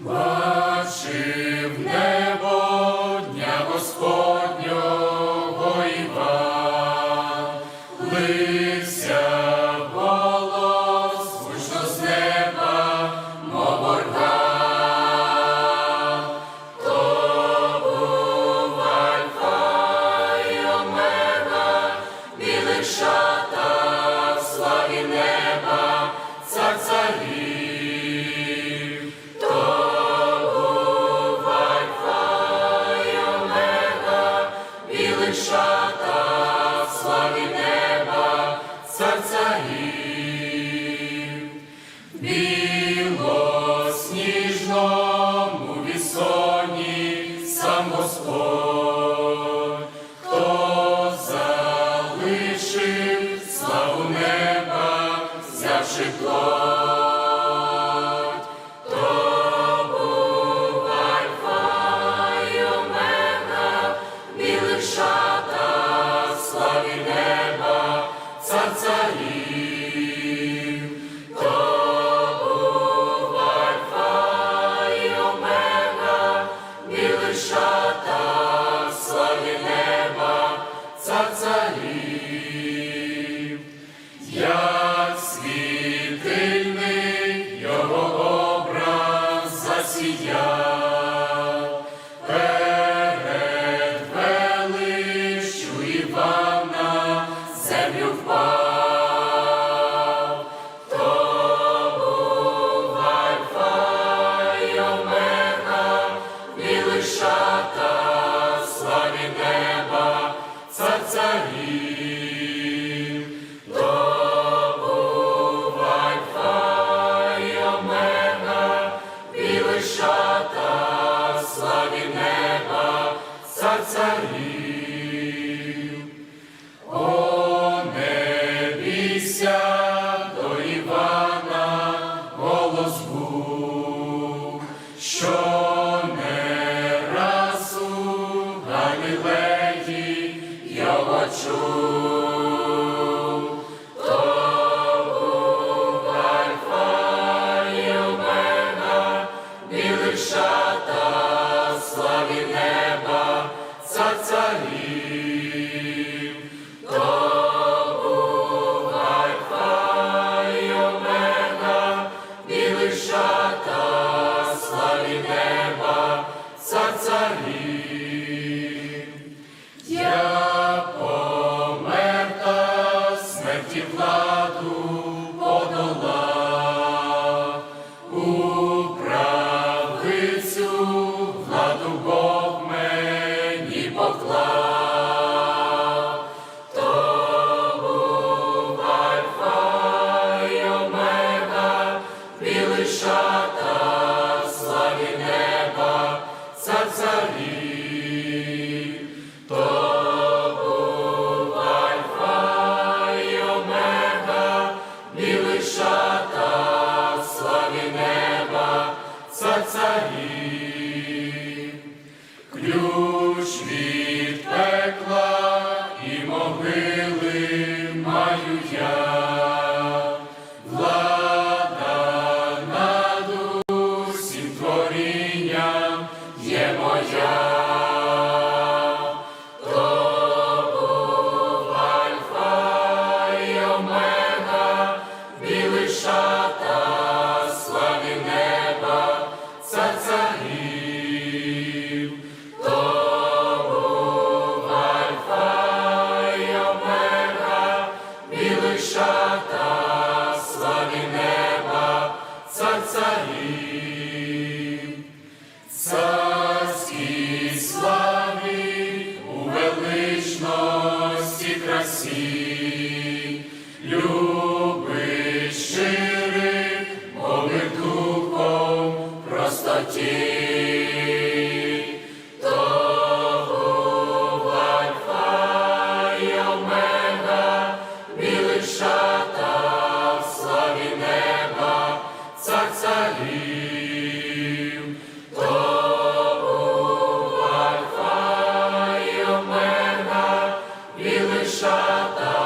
Бачив небо Господнього Іван, лився Наші плоти. царів. О, не до Івана голос що не раз у Галілеї. Отца и царів, царській у величності красі, любить щирих, мовив духом простоті. Шата